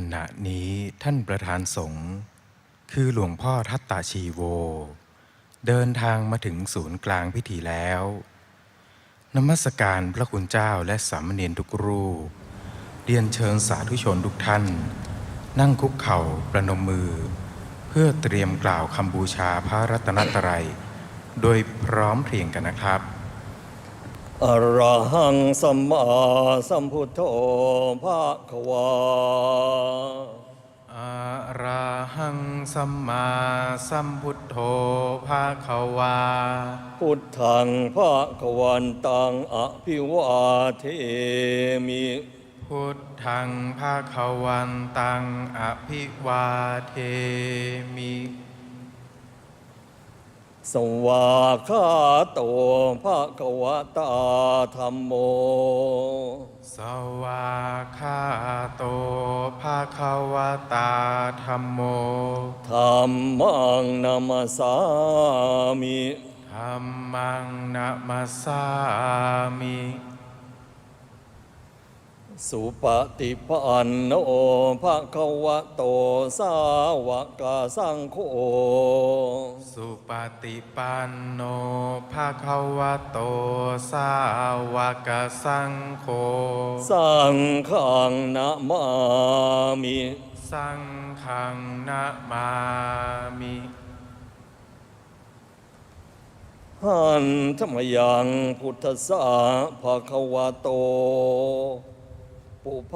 ขณะนี้ท่านประธานสงฆ์คือหลวงพ่อทัตตาชีโว เดินทางมาถึงศูนย์กลางพิธีแล้ว นมัสการพระคุณเจ้าและสามเณรทุกรูป เรียนเชิญสาธุชนทุกท่าน นั่งคุกเข่าประนมมือ เพื่อเตรียมกล่าวคำบูชาพระรัตนตรัย โดยพร้อมเพรียงกันนะครับ อะระหังสัมมาสัมพุทโธภะคะวาอะระหังสัมมาสัมพุทโธภาควา พุทธังภะคะวันตังอภิวาเทมิ พุทธังภาควันตังอภิวาเทมิ สวาคาโตภะคะวะตาธรรมโม สวา ปฏิปันโนภะคะวะโตสาวกสังโฆสุปฏิปันโนภาควโตสาวกสังโฆสังฆังนะมามิสังฆังนะมามิหันธรรมยังพุทธสสาภาควะโต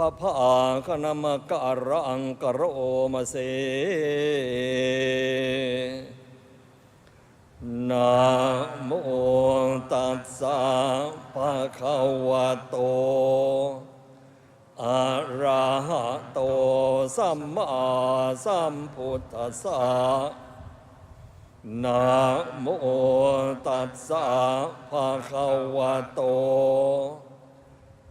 ปุพพาคณมการังกะโรมาเสนะโมตัสสะภะคะวะโต อะระหะโต สัมมาสัมพุทธัสสะนะโมตัสสะภะคะวะโต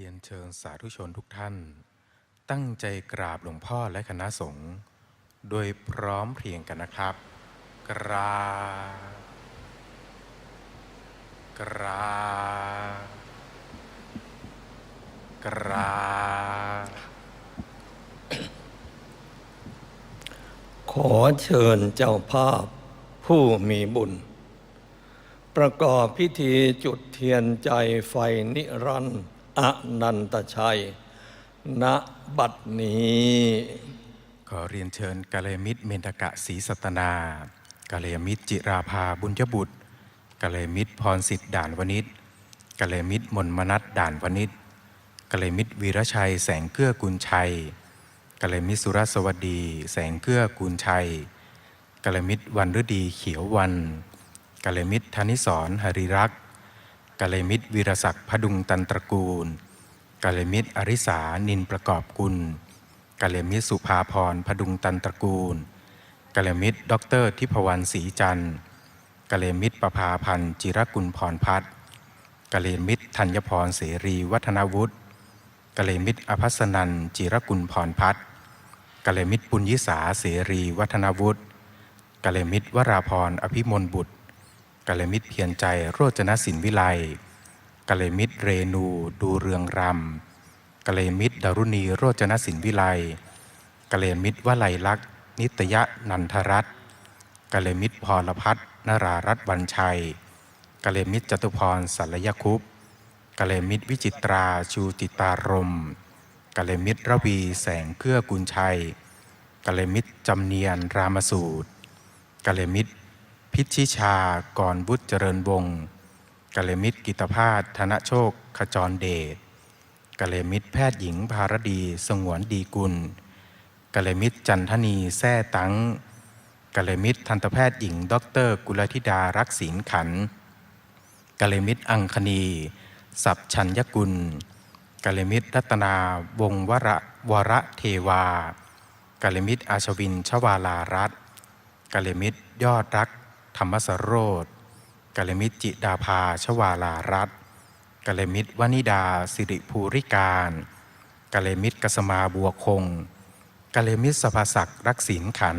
รียนเชิญสาธุชนทุกท่าน ตั้งใจกราบหลวงพ่อและคณะสงฆ์โดยพร้อมเพรียงกันนะครับ กราบกราบกราบขอเชิญเจ้าภาพผู้มีบุญ ประกอบพิธีจุดเทียนใจไฟนิรันดร์ อนันตชัย ณบัดนี้ ขอเรียนเชิญกาเลมิตรเมนตกะศรีสัตนากาเลมิตรจิราภาบุญยบุตรกาเลมิตรพรสิทธิ์ด่านวณิชกาเลมิตรมนมนัสด่านวณิชกาเลมิตรวีรชัย แสงเกื้อกุลชัยกาเลมิตรสุรสวัสดี แสงเกื้อกุลชัยกาเลมิตรวันฤดีเขียววันกาเลมิตรธนิสรหริรักษ์ กาเลมิตรวีรศักดิ์พดุงตันตระกูลกาเลมิตรอริสานินประกอบกุลกัลมิตรสุภาพรพดุงตันตระกูลกัลมิตรด็อกเตอร์ทิพวรรณศรีจันทร์กัลมิตรประภาพันธ์จิรกุลพรพัฒน์กัลมิตรธัญพรเสรีวัฒนวุฒิกัลมิตรอภัสนันจิรกุลพรพัฒน์กัลมิตรปุญยิสาเสรีวัฒนวุฒิกัลมิตรวราพรอภิมลบุตร กัลมิตรเพียรใจโรจนสินวิไลกัลมิตรเรนูดูเรืองรำกัลมิตรดารุณีโรจนสินวิไลกัลมิตรวลัยลักษณ์นิตยนันทรัตน์กัลมิตรพรพัฒนรารัตน์วันชัยกัลมิตรจตุพรสัลยคุปกัลมิตรวิจิตราชูติตารมกัลมิตรระวีแสงเกื้อกุลชัยกัลมิตรจำเนียนรามสูตรกัลมิตร พิชิชากรบุตรเจริญวงศ์กัลมิตรกิตภาสธนโชคขจรเดชกัลมิตรแพทย์หญิงภารดีสงวนดีกุลกัลมิตรจันทนีแท่ตังกัลมิตรทันตแพทย์หญิงดอกเตอรกุลธิดารักศีลขันกัลมิตรอังคณี สับชัญญกุลกัลมิตรรัตนาวงศวระวรเทวากัลมิตรอาชวินชวาลารัตกัลมิตรยอดรัก ธรรมสโรธกัลมิตรจิดาภาชวาลารัตกัลมิตรวนิดาสิริภูริการกัลมิตรกสมาบัวคงกัลมิตรสภาศักดิ์รักศีลขัน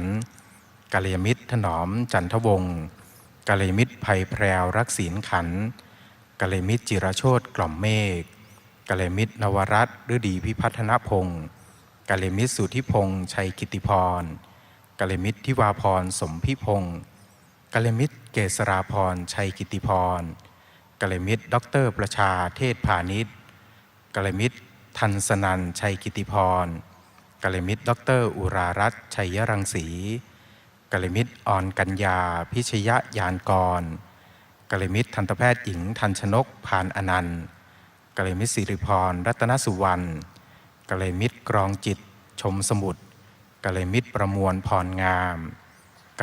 กัลมิตรถนอมจันทวงศ์กัลมิตรภัยแพรวรักศีลขันกัลมิตรจิรโชตกล่อมเมฆกัลมิตรนวรัตฤดีพิพัฒนพงศ์กัลมิตรสุธิพงษ์ชัยกิติพรกัลมิตรทิวาพรสมพิพงศ์ กัลมิตรเกษราพรชัยกิติพรกัลมิตรด็อกเตอร์ประชาเทศพาณิชย์กัลมิตรทันสนันชัยกิติพรกัลมิตรด็อกเตอร์อุรารัตชัยรังสีกัลมิตรอ่อนกัญญา พิชยยานกรกัลมิตรทันตแพทย์หญิง ทันชนกพานอนันต์กัลมิตรสิริพรรัตนสุวรรณกัลมิตรกรองจิตชมสมุทรกัลมิตรประมวลพรงาม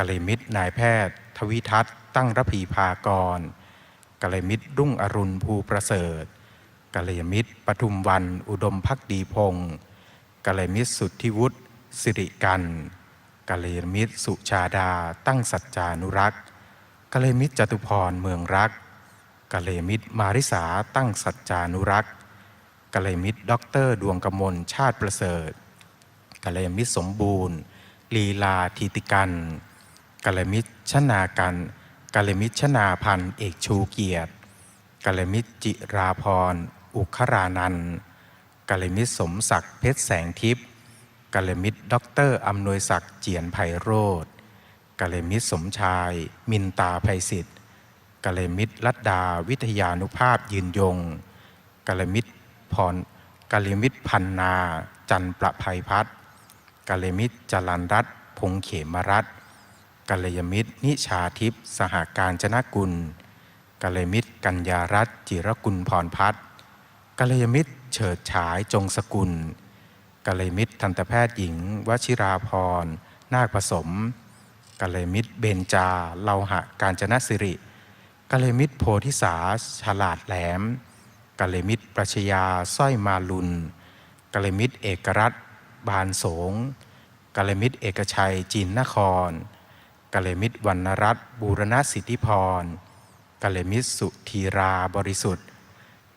กัลยมิตรนายแพทย์ ทวิทัศน์ ตั้งระพีพากรกัลยมิตรรุ่งอรุณภูประเสริฐกัลยมิตรปทุมวัน อุดมพักดีพงศ์กัลยมิตรสุทธิวุฒิสิริกันกัลยมิตรสุชาดา ตั้งสัจจานุรักษ์กัลยมิตรจตุพรเมืองรักกัลยมิตรมาริสาตั้งสัจจานุรักษ์กัลยมิตรด็อกเตอร์ดวงกมลชาติประเสริฐกัลยมิตรสมบูรณ์ ลีลาทีติกัน กัลมิตรชนากันกัลมิตรชนาพันธ์เอกชูเกียรติกัลมิตรจิราพร อุครานันกัลมิตรสมศักดิ์เพชรแสงทิพย์กัลมิตรด็อกเตอร์อำนวยศักดิ์เจียนไพโรธกัลมิตรสมชาย มินตาไพศิษฐ์กัลมิตรลัดดาวิทยานุภาพยืนยงกัลมิตรพรกัลมิตรพันนา จันประภัยพัฒกัลมิตรจรันรัตพงเขมรัตน์ กัลยมิตร นิชาทิพย์สหการจนะกุล กัลยมิตร กัญญารัตจิรกุลพรพัฒน์กัลยมิตร เฉิดฉายจงสกุล กัลยมิตรทันตแพทย์หญิง วชิราพรนาคผสม กัลยมิตร เบญจาเลาหะการจนะสิริ กัลยมิตรโพธิสาฉลาดแหลม กัลยมิตรปรัชญาสร้อยมาลุนกัลยมิตรเอกรัตบานสงกัลยมิตรเอกชัยจีนนคร กัลมิตรวรรณรัตน์บูรณสิทธิพรกัลมิตรสุธีราบริสุทธิ์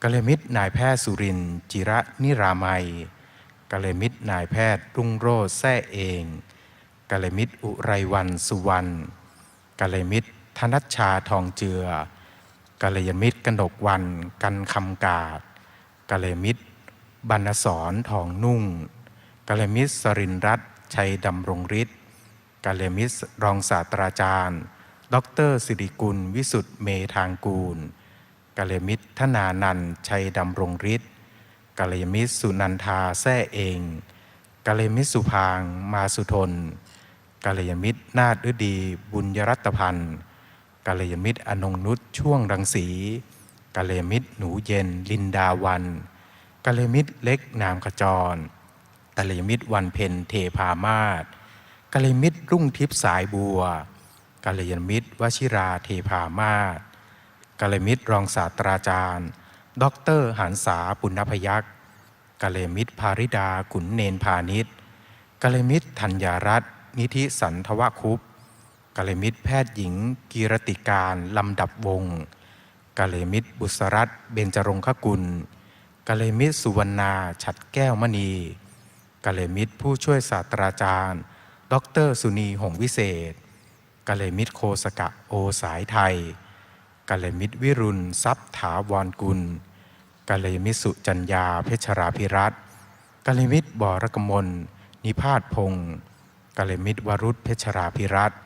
กัลมิตรนายแพทย์สุรินจิระนิรามัยกัลมิตรนายแพทย์รุ่งโรจน์แซ่เองกัลมิตรอุไรวันสุวรรณกัลมิตรธนัชชาทองเจือกัลยมิตรกนกวันกันคำกาดกัลยมิตรบรรณสอนทองนุ่งกัลยมิตรสรินรัตชัยดำรงฤทธิ์ กัลมิตรองศาสตราจารย์ดอกเตอรสิริกุล วิสุทธ์เมธางกูลกัลมิตรธนานันชัยดำรงฤทธิ์กัลมิตรสุนันทาแซ่เองกัลมิตรสุพางมาสุทนกัลมิตรนาฏฤดี บุญยรัตพันธ์กัลมิตรอนงนุชช่วงรังสีกัลมิตรหนูเย็น ลินดาวันกัลมิตรเล็กนามขจรกัลมิตรวันเพ็ญเทพามาศ กัลยมิตรรุ่งทิพย์สายบัวกัลยาณมิตรวชิราเทพามาศกัลยมิตรรองศาสตราจารย์ด็อกเตอร์หันษาปุณพยักษ์กัลยมิตรภาริดาขุนเนนพาณิชย์กัลยมิตรธัญญารัตน์นิธิสันทวคุปต์กัลยมิตรแพทย์หญิง กีรติการลำดับวงกัลยมิตรบุษรัตน์เบญจรงคกุลกัลยมิตรสุวรรณาฉัดแก้วมณีกัลยมิตรผู้ช่วยศาสตราจารย์ ด็อกเตอร์สุนีหงวิเศษกัลยมิตรโคสกะโอสายไทยกัลยมิตรวิรุณทรัพย์ถาวรกุลกัลยมิตรสุจัญญาเพชราภิรัตน์กัลยมิตรบรกมล นิพาทพงศ์กัลยมิตรวรุษเพชราภิรัตน์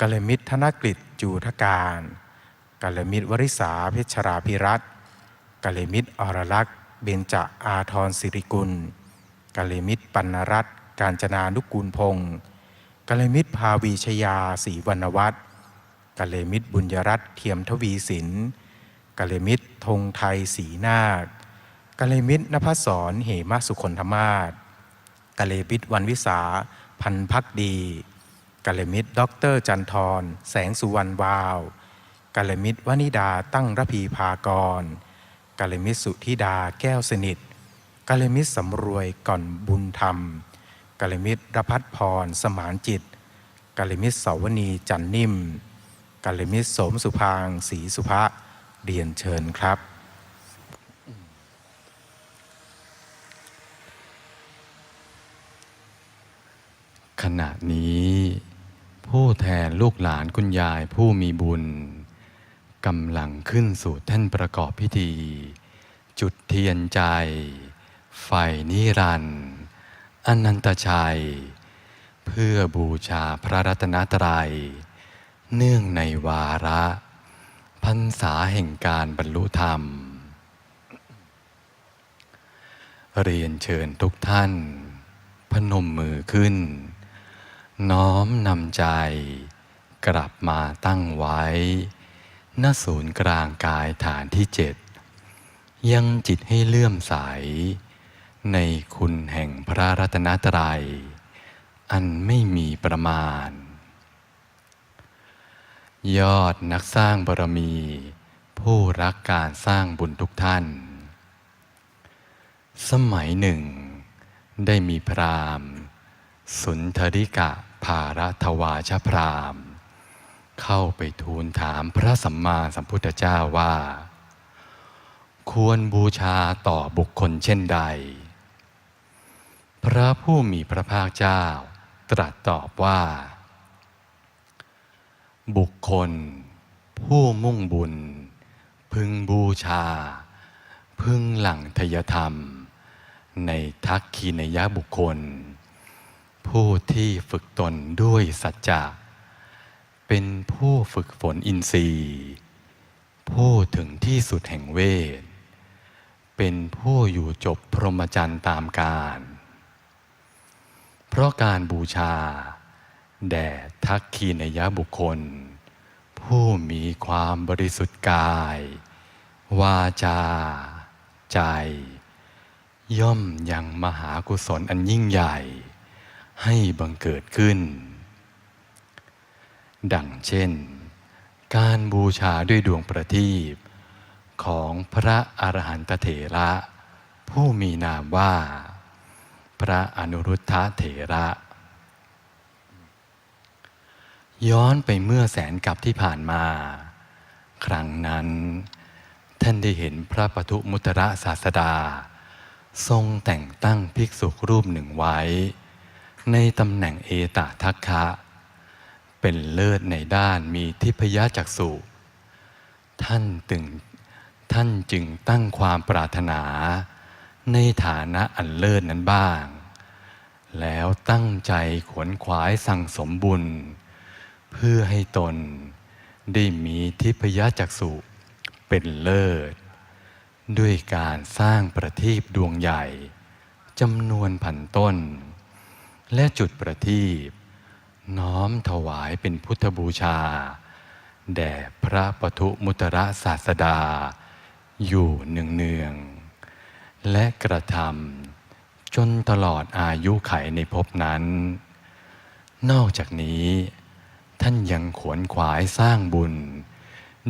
กัลยมิตรธนกฤษจูทการกัลยมิตรวริษาเพชราภิรัตน์กัลยมิตรอรลักษ์ เบญจอาทรสิริกุลกัลยมิตรปัณรัตน์ การจนานุกูลพงศ์ กลมิตรภาวีชยาศรีวรรณวัฒน์กลมิตรบุญยรัตน์เทียมทวีสินกลมิตรธงไทยศรีนาคกลมิตรนภัสสรเหมสุคนธมาศกลมิตรวันวิสาพันพักดีกลมิตรด็อกเตอร์จันทรแสงสุวรรณวาวกลมิตรวนิดาตั้งระพีพากรกาลมิตรสุธิดาแก้วสนิทกาลมิตรสำรวยก่อนบุญธรรม กาลมิตรรพัฒพร สมานจิตกาลมิตรสาวนีจันนิ่มกาลมิตรสมสุพางศรีสุภะเรียนเชิญครับ ขณะนี้ ผู้แทนลูกหลานคุณยายผู้มีบุญกำลังขึ้นสู่แท่นประกอบพิธี จุดเทียนใจ ไฟนิรันดร์ อนันตชัย เพื่อบูชาพระรัตนตรัย เนื่องในวาระพรรษาแห่งการบรรลุธรรม เรียนเชิญทุกท่าน พนมมือขึ้น น้อมนำใจ กลับมาตั้งไว้ณศูนย์กลางกายฐานที่เจ็ดยังจิตให้เลื่อมใส ในคุณแห่งพระรัตนตรัย อันไม่มีประมาณ ยอดนักสร้างบารมี ผู้รักการสร้างบุญทุกท่าน สมัยหนึ่ง ได้มีพราหมณ์ สุนทริกะภารทวาชพราหมณ์ เข้าไปทูลถามพระสัมมาสัมพุทธเจ้าว่า ควรบูชาต่อบุคคลเช่นใด พระผู้มีพระภาคเจ้า ตรัสตอบว่า บุคคล ผู้มุ่งบุญ พึงบูชา พึงหลั่งทยธรรม ในทักขีนยบุคคล ผู้ที่ฝึกตนด้วยสัจจะเป็นผู้ฝึกฝนอินทรีย์ ผู้ถึงที่สุดแห่งเวท เป็นผู้อยู่จบพรหมจรรย์ตามการ เพราะการบูชา แด่ทักขีนยบุคคล ผู้มีความบริสุทธิ์กาย วาจา ใจ ย่อมยังมหากุศลอันยิ่งใหญ่ ให้บังเกิดขึ้น ดังเช่น การบูชาด้วยดวงประทีปของพระอรหันตเถระ ผู้มีนามว่า พระอนุรุทธะเถระ ย้อนไปเมื่อแสนกับที่ผ่านมา ครั้งนั้น ท่านได้เห็นพระปทุมุตระศาสดา ทรงแต่งตั้งภิกษุรูปหนึ่งไว้ ในตำแหน่งเอตทัคคะ เป็นเลิศในด้านมีทิพยจักษุท่านตึงท่านจึงตั้งความปรารถนา ในฐานะอันเลิศนั้นบ้าง แล้วตั้งใจขวนขวายสั่งสมบุญ เพื่อให้ตนได้มีทิพยจักษุเป็นเลิศ ด้วยการสร้างประทีปดวงใหญ่จำนวนพันต้น และจุดประทีปน้อมถวายเป็นพุทธบูชา แด่พระปทุมุตระศาสดา อยู่เนืองๆ และกระทำจนตลอดอายุไขในภพนั้น นอกจากนี้ ท่านยังขวนขวายสร้างบุญ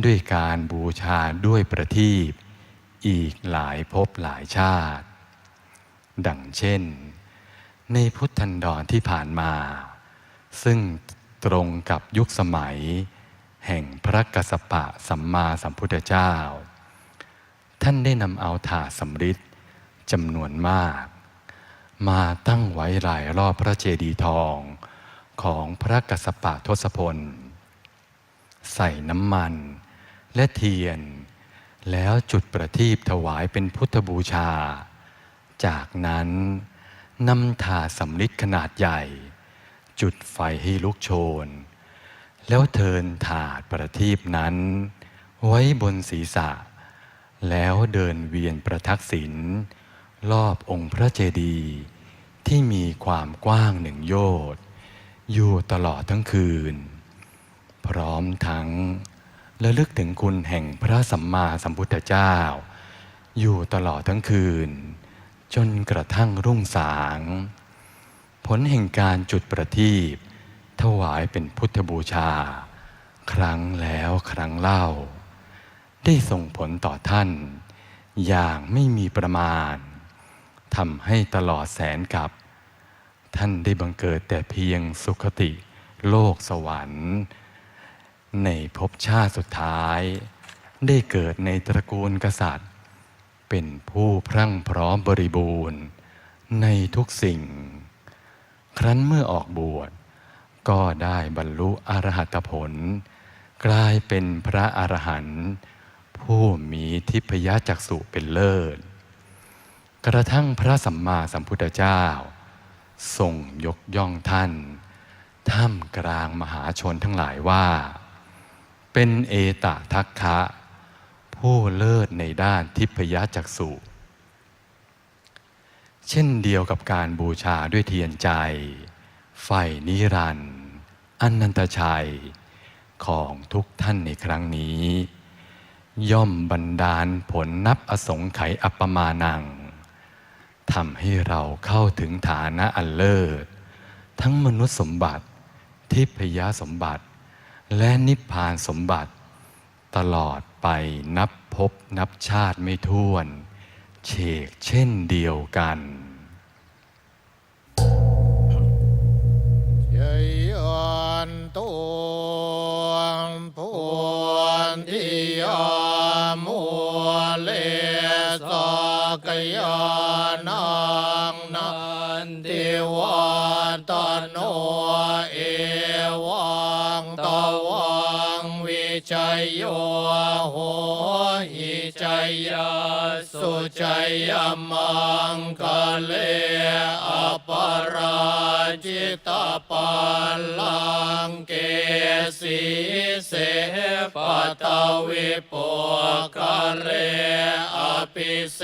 ด้วยการบูชาด้วยประทีปอีกหลายภพหลายชาติ ดังเช่น ในพุทธันดรที่ผ่านมา ซึ่งตรงกับยุคสมัย แห่งพระกัสสปะสัมมาสัมพุทธเจ้า ท่านได้นำเอาถาสำริด จำนวนมาก มาตั้งไว้รายรอบพระเจดีย์ทองของพระกัสสปะทศพล ใส่น้ำมันและเทียน แล้วจุดประทีปถวายเป็นพุทธบูชา จากนั้นนำถาสำริดขนาดใหญ่ จุดไฟให้ลุกโชน แล้วเทินถาดประทีปนั้น ไว้บนศีรษะ แล้วเดินเวียนประทักษิณ รอบองค์พระเจดีย์ที่มีความกว้างหนึ่งโยชน์อยู่ตลอดทั้งคืน พร้อมทั้งระลึกถึงคุณแห่งพระสัมมาสัมพุทธเจ้า อยู่ตลอดทั้งคืน จนกระทั่งรุ่งสาง ผลแห่งการจุดประทีปถวายเป็นพุทธบูชา ครั้งแล้วครั้งเล่า ได้ส่งผลต่อท่าน อย่างไม่มีประมาณ ทำให้ตลอดแสนกับ ท่านได้บังเกิดแต่เพียงสุขติ โลกสวรรค์ ในภพชาติสุดท้าย ได้เกิดในตระกูลกษัตริย์ เป็นผู้พรั่งพร้อมบริบูรณ์ ในทุกสิ่ง ครั้นเมื่อออกบวช ก็ได้บรรลุอรหัตผล กลายเป็นพระอรหันต์ผู้มีทิพยจักษุเป็นเลิศ กระทั่งพระสัมมาสัมพุทธเจ้าทรงยกย่องท่านท่ามกลางมหาชนทั้งหลายว่า เป็นเอตทัคคะ ผู้เลิศในด้านทิพยจักษุเช่นเดียวกับการบูชาด้วยเทียนใจ ไฟนิรันดร์อนันตชัยของทุกท่านในครั้งนี้ ย่อมบันดาลผลนับอสงไขยอัปปมานัง ทำให้เราเข้าถึงฐานะอันเลิศ ทั้งมนุษย์สมบัติ ทิพยสมบัติ และนิพพานสมบัติ ตลอดไปนับพบนับชาติไม่ท้วน เฉกเช่นเดียวกัน ยยาสุจัยมังกะเลอปราจิตาปัลลังเกสีเสปตวิปุกเลอภิเส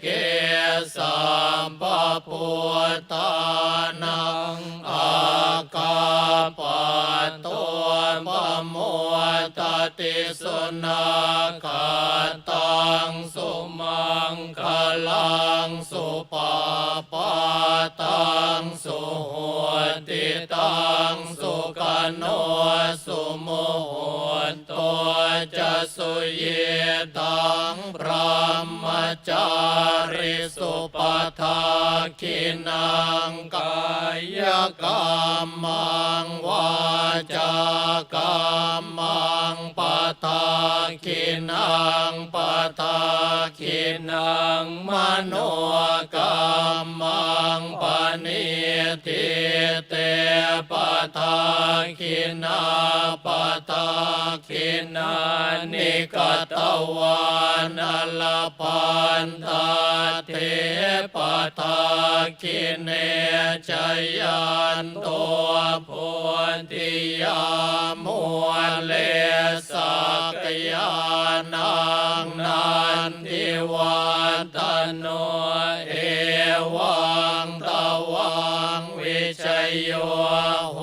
เกสัมปพุทธานังอา เยตังพระมจาริสุปทาคินังกายกรรมังวาจากรรมังปทาคินังปทาคินังมโน กรรมังปณิทิเตปทาคินาปทาคินานิกตวานลพันตาเทปทาคิเนจยันตัวพุนทิยามุเลสักยานังนันทิวันตโนเอวังตวังวิชัยโยโห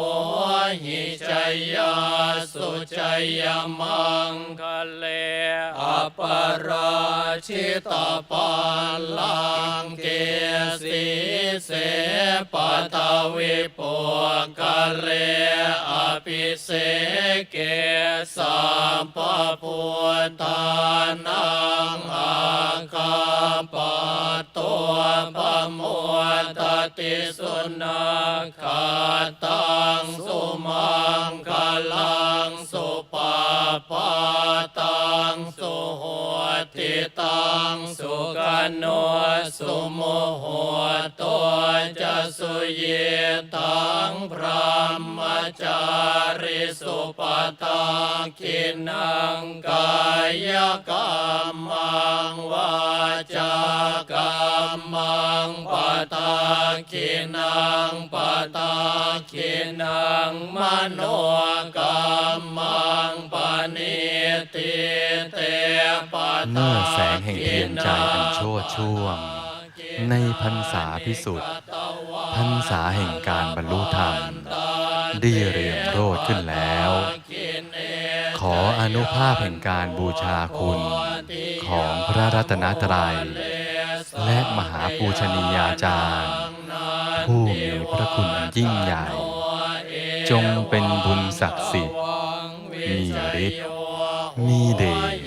หิชัยยาสุจัยยมังคะเลอปราชิตาปัลลังเกสีเสปตา วิปุกเรอภิเสเกสัมปพุทธานังอาคาปตัวปโมตติสุนาคาตังสุมังคลังสุป ปาตังสุโหติตังสุกันโนสุโมโหตัวจะสุเยตังพระมจาริสุปทาคินังกายกรรมังวาจากรรมังปทา คินังปทาคินังมโนกรรมังปณิติเตปทาเมื่อแสงแห่งเทียนใจอันโชดช่วง ในพรรษาพิสุทธิ์พรรษาแห่งการบรรลุธรรม ได้เรียงโรดขึ้นแล้ว ขออนุภาพแห่งการบูชาคุณของพระรัตนตรัย และมหาปูชนียาจารย์ ผู้มีพระคุณยิ่งใหญ่ จงเป็นบุญศักดิ์สิทธิ์ มีฤทธิ์มีเดช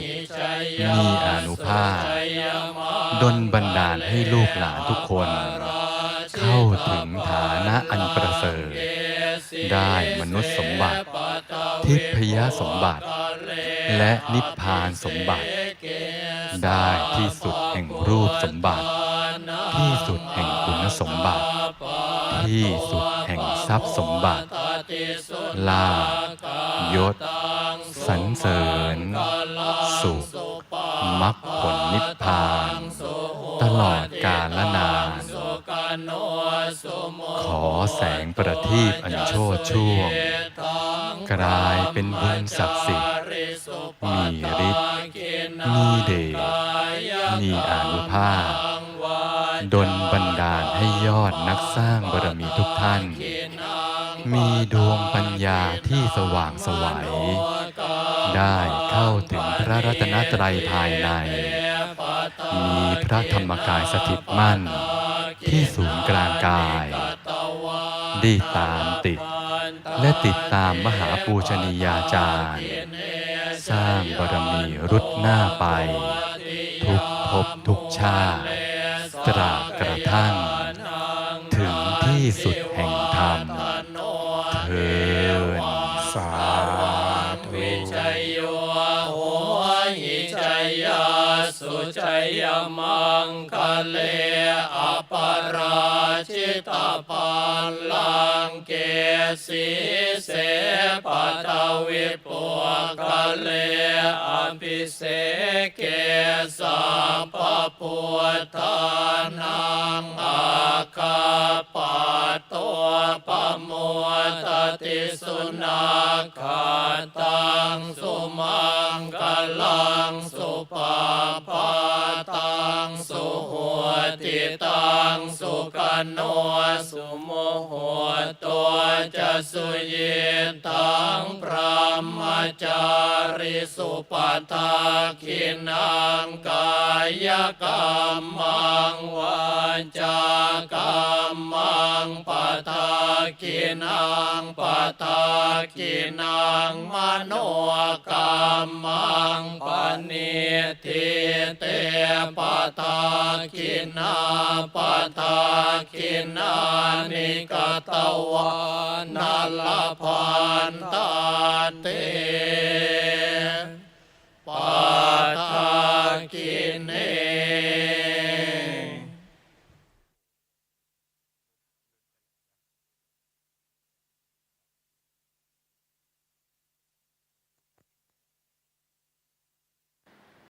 มีอนุภาพดลบันดาลให้ลูกหลานทุกคน เข้าถึงฐานะอันประเสริฐ ได้มนุษย์สมบัติ ทิพยสมบัติ และนิพพานสมบัติ ได้ที่สุดแห่งรูปสมบัติ ที่สุดแห่งคุณสมบัติ ที่สุดแห่งทรัพย์สมบัติ ลาภยศ สรรเสริญ สุขมรรคผลนิพพาน ตลอดกาลนาน ขอแสงประทีปอันโชดช่วง กลายเป็นบุญศักดิ์สิทธิ์ มีฤทธิ์มีเดชมีอานุภาพ ดลบันดาลให้ยอดนักสร้างบารมีทุกท่าน มีดวงปัญญาที่สว่างไสวัยได้เข้าถึงพระรัตนตรัยภายใน มีพระธรรมกายสถิตมั่น ที่ศูนย์กลางกายได้ตามติด และติดตามมหาปูชนียาจารย์ สร้างบารมีรุดหน้าไป ทุกภพทุกชาติ ตราบกระทั่ง ถึงที่สุดแห่งธรรมเทินสาธุชัยโยโหหิชัยยาสุชัยยมังคะเลอ ปราชิตาปันลังเกสีเสปัตวิปุคะเลอภิเสเกสัพพพุทานังอาคาปะตัวปะโมตติสุนาคาตังสุมังกลังสุปาปาตังสุหัวติตังสุกันโนสุโมโหตัวจะสุเยตังพระมจาริสุปทาคินังกายกรรมังวาจากรรมังปทาคินังปทาคินังมโนกรรมังปณิทิเตปทาคินาปทาคินานิกตวานัลพันตาเตปัทากินเน